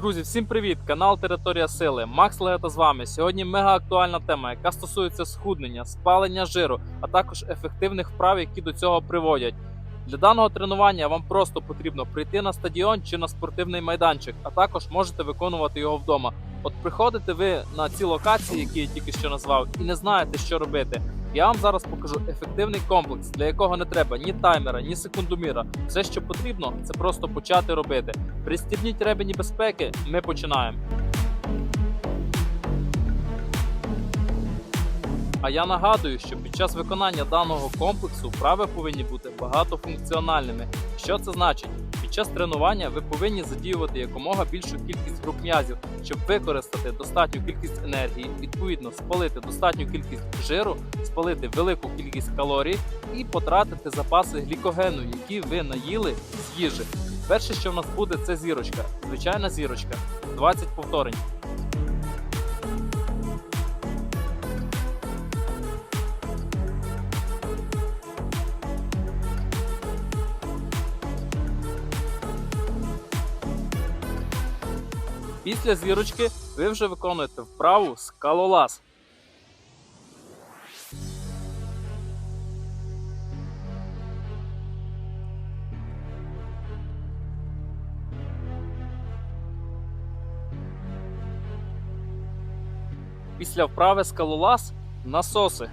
Друзі, всім привіт! Канал Територія Сили. Макс Легета з вами. Сьогодні мега актуальна тема, яка стосується схуднення, спалення жиру, а також ефективних вправ, які до цього приводять. Для даного тренування вам просто потрібно прийти на стадіон чи на спортивний майданчик, а також можете виконувати його вдома. От приходите ви на ці локації, які я тільки що назвав, і не знаєте, що робити. Я вам зараз покажу ефективний комплекс, для якого не треба ні таймера, ні секундоміра. Все, що потрібно, це просто почати робити. Пристібніть ремені безпеки, ми починаємо. А я нагадую, що під час виконання даного комплексу вправи повинні бути багатофункціональними. Що це значить? Під час тренування ви повинні задіювати якомога більшу кількість груп м'язів, щоб використати достатню кількість енергії, відповідно спалити достатню кількість жиру, спалити велику кількість калорій і потратити запаси глікогену, які ви наїли з їжі. Перше, що в нас буде, це зірочка. Звичайна зірочка. 20 повторень. Після зірочки ви вже виконуєте вправу скалолаз. Після вправи скалолаз насоси.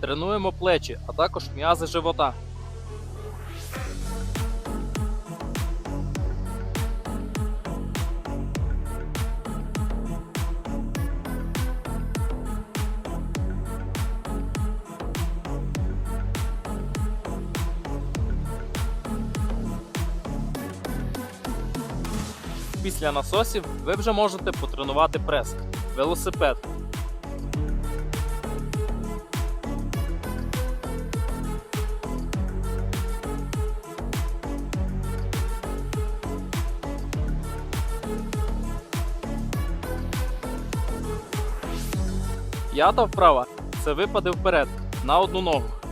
Тренуємо плечі, а також м'язи живота. Після насосів ви вже можете потренувати прес, велосипед. П'ята вправа це випади вперед на одну ногу.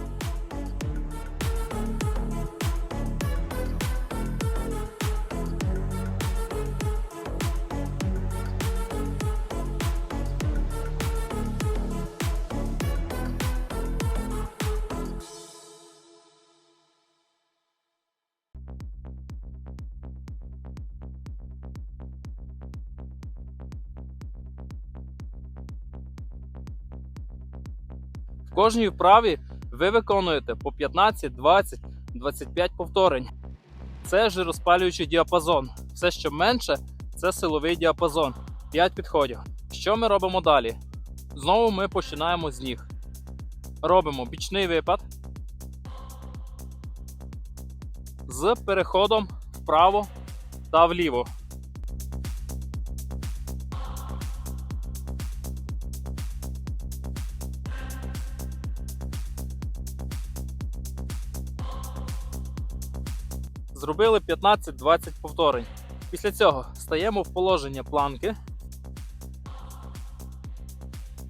Кожній вправі ви виконуєте по 15, 20, 25 повторень. Це жироспалюючий діапазон. Все, що менше, це силовий діапазон. 5 підходів. Що ми робимо далі? Знову ми починаємо з ніг. Робимо бічний випад з переходом вправо та вліво. Зробили 15-20 повторень. Після цього стаємо в положення планки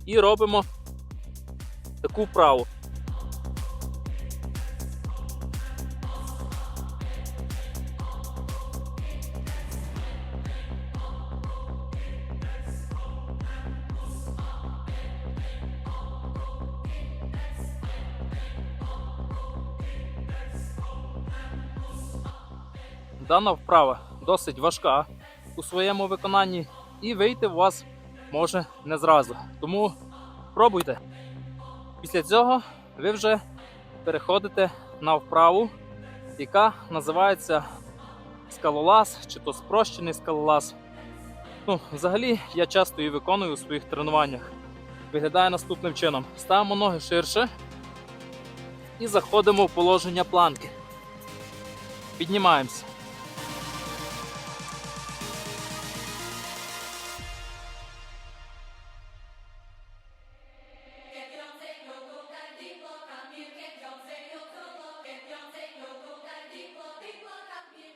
і робимо таку вправу. Дана вправа досить важка у своєму виконанні, і вийти у вас може не зразу. Тому пробуйте. Після цього ви вже переходите на вправу, яка називається скалолаз чи то спрощений скалолаз. Ну, взагалі я часто її виконую у своїх тренуваннях. Виглядає наступним чином: ставимо ноги ширше і заходимо в положення планки. Піднімаємося.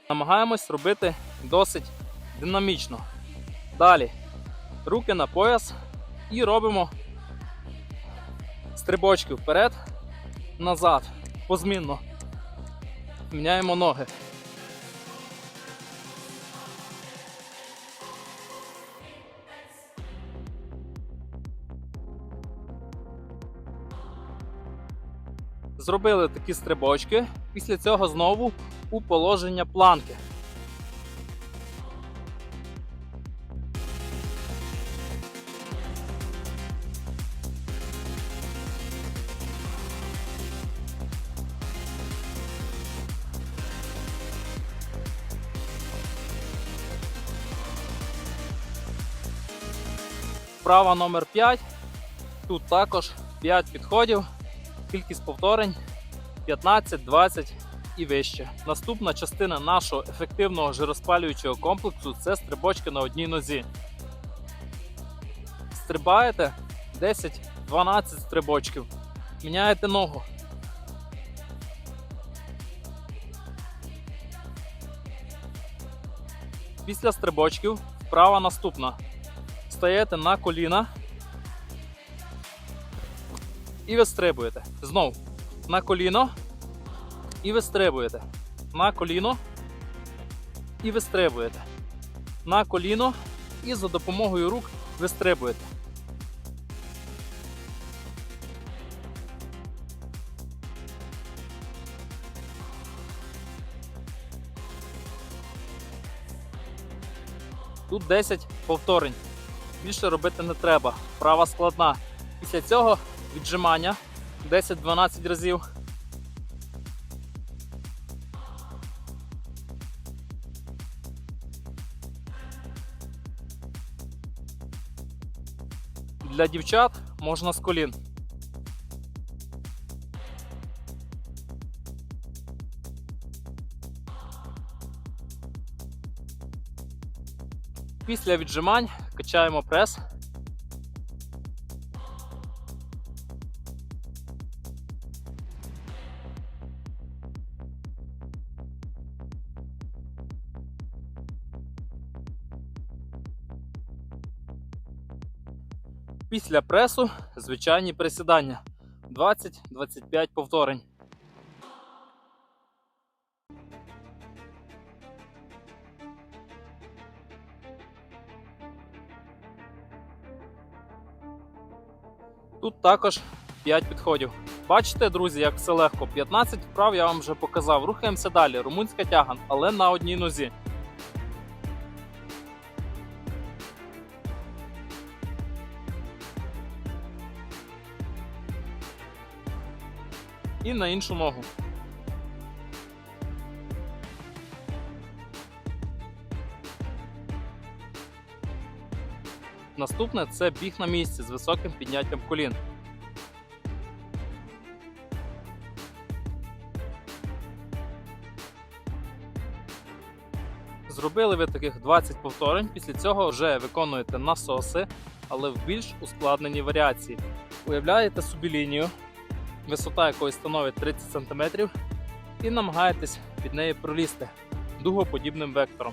Намагаємось робити досить динамічно. Далі руки на пояс і робимо стрибочки вперед, назад, позмінно. Міняємо ноги. Зробили такі стрибочки. Після цього знову у положення планки. Вправа номер 5. Тут також 5 підходів, кількість повторень 15, 20 і вище. Наступна частина нашого ефективного жироспалюючого комплексу це стрибочки на одній нозі. Стрибаєте 10-12 стрибочків. Міняєте ногу. Після стрибочків вправа наступна. Стаєте на коліна і вистрибуєте. Знов на коліно і вистрибуєте. На коліно і вистрибуєте. На коліно і за допомогою рук вистрибуєте. Тут 10 повторень. Більше робити не треба. Права складна. Після цього віджимання 10-12 разів. Для дівчат можна з колін. Після віджимань качаємо прес. Після пресу звичайні присідання 20-25 повторень. Тут також 5 підходів. Бачите, друзі, як все легко. 15 вправ я вам вже показав. Рухаємося далі. Румунська тяга, але на одній нозі. І на іншу ногу. Наступне це біг на місці з високим підняттям колін. Зробили ви таких 20 повторень, після цього вже виконуєте насоси, але в більш ускладненій варіації. Уявляєте собі лінію, висота якої становить 30 см, і намагаєтесь під неї пролізти дугоподібним вектором.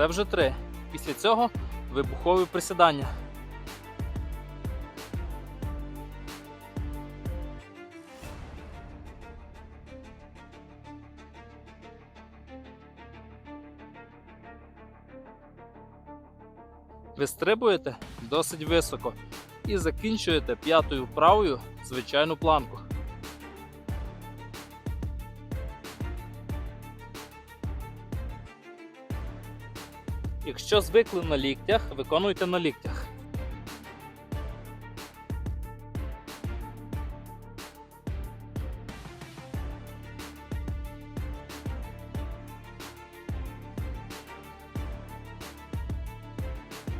Це вже три. Після цього вибухові присідання. Вистрибуєте досить високо і закінчуєте п'ятою вправою звичайну планку. Якщо звикли на ліктях, виконуйте на ліктях.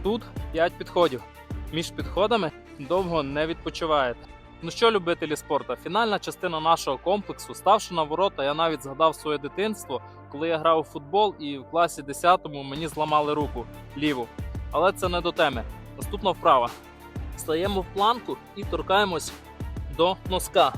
Тут 5 підходів. Між підходами довго не відпочиваєте. Ну що, любителі спорту, фінальна частина нашого комплексу, ставши на ворота, я навіть згадав своє дитинство, коли я грав у футбол і в класі 10 мені зламали руку ліву. Але це не до теми. Наступна вправа. Стаємо в планку і торкаємось до носка.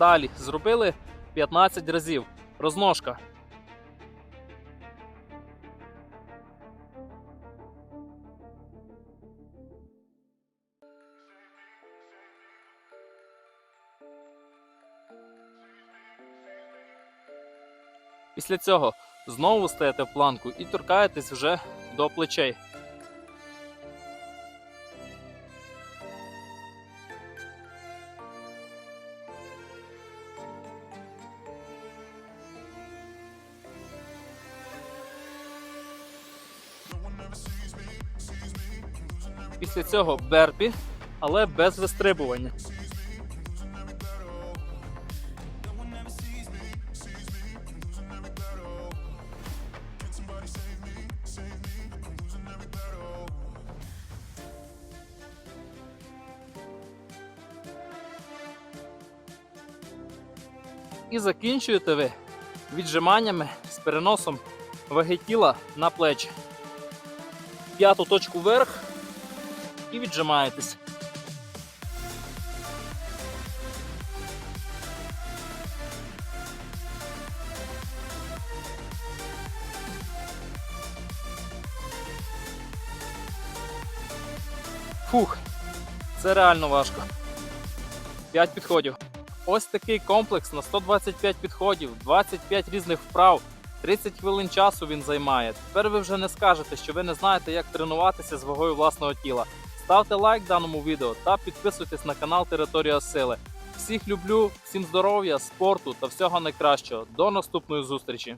Далі зробили 15 разів. Розножка. Після цього знову стаєте в планку і торкаєтесь вже до плечей. Після цього берпі, але без вистрибування. І закінчуєте ви віджиманнями з переносом ваги тіла на плечі. П'яту точку вверх і віджимаєтесь. Фух, це реально важко. 5 підходів. Ось такий комплекс на 125 підходів, 25 різних вправ, 30 хвилин часу він займає. Тепер ви вже не скажете, що ви не знаєте, як тренуватися з вагою власного тіла. Ставте лайк даному відео та підписуйтесь на канал Територія Сили. Всіх люблю, всім здоров'я, спорту та всього найкращого. До наступної зустрічі!